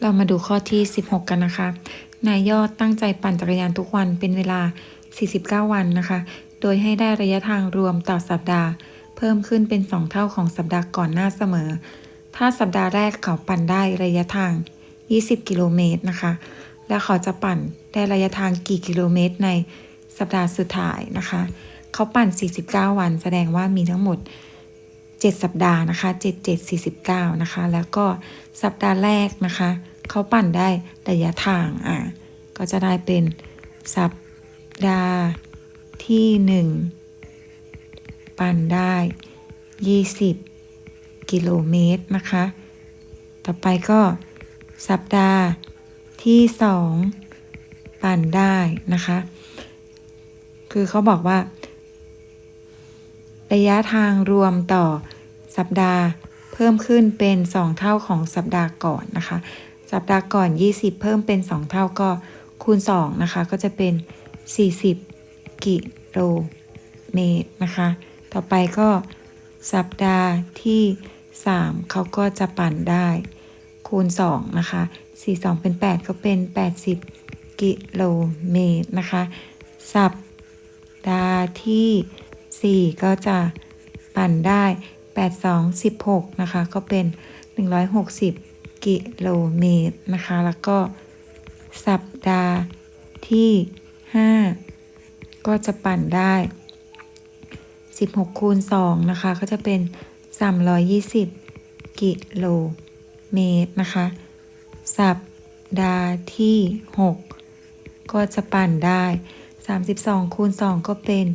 เรามาดูข้อที่ 16 กันนะคะ นายยอดตั้งใจปั่นจักรยานทุกวันเป็นเวลา 49 วันนะคะ โดยให้ได้ระยะทางรวมต่อสัปดาห์ เพิ่มขึ้นเป็น 2 เท่าของสัปดาห์ก่อนหน้าเสมอ ถ้าสัปดาห์แรกเขาปั่นได้ระยะทาง 20 กิโลเมตรนะคะ แล้วเขาจะปั่นได้ระยะทางกี่กิโลเมตรในสัปดาห์สุดท้ายนะคะ เขาปั่น 49 วันแสดงว่ามีทั้งหมด 7 สัปดาห์นะคะ 7 7 49 นะคะ แล้วก็สัปดาห์แรกนะคะ เขาปั่นได้ระยะทางอะก็จะได้เป็นสัปดาห์ที่ 1 ปั่นได้ 20 กิโลเมตรนะคะ ต่อไปก็สัปดาห์ที่ 2 ปั่นได้นะคะ คือเขาบอกว่าระยะทางรวมต่อ สัปดาห์เพิ่มขึ้นเป็น 2 เท่าของสัปดาห์ก่อนนะคะ สัปดาห์ก่อน 20 เพิ่มเป็น 2 เท่าก็คูณ 2 นะคะ ก็จะเป็น 40 กิโลเมตรนะคะ ต่อไปก็สัปดาห์ที่ 3 เขาก็จะปั่นได้ คูณ 2 นะคะ 4 2 เป็น 8 ก็เป็น 80 กิโลเมตรนะคะ สัปดาห์ที่ 4 ก็จะปั่นได้ 8 2 16 นะคะ ก็เป็น 160 กิโลเมตรนะคะ แล้วก็สัปดาห์ที่ 5 ก็จะปั่นได้ 16 คูณ 2 นะคะ ก็จะเป็น 320 กิโลเมตรนะคะ สัปดาห์ที่ 6 ก็จะปั่นได้ 32 คูณ 2 ก็เป็น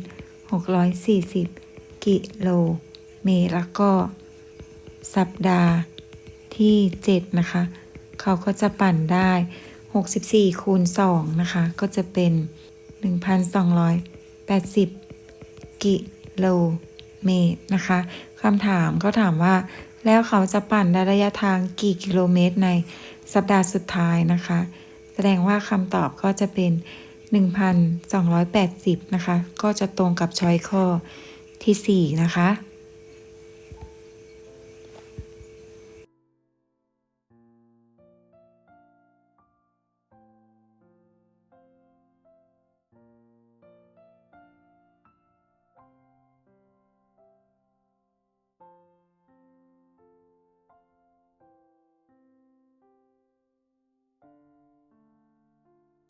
640 กิโลเมตร เมแล้วก็สัปดาห์ที่ 7 นะคะ เขาก็จะปั่นได้ 64 คูณ 2 นะคะ ก็จะเป็น 1,280 กิโลเมตรนะคะคำถามเขาถามว่า แล้วเขาจะปั่นได้ระยะทางกี่กิโลเมตรในสัปดาห์สุดท้ายนะคะ แสดงว่าคำตอบก็จะเป็น 1,280 นะคะ ก็จะตรงกับช้อยข้อที่ 4 นะคะ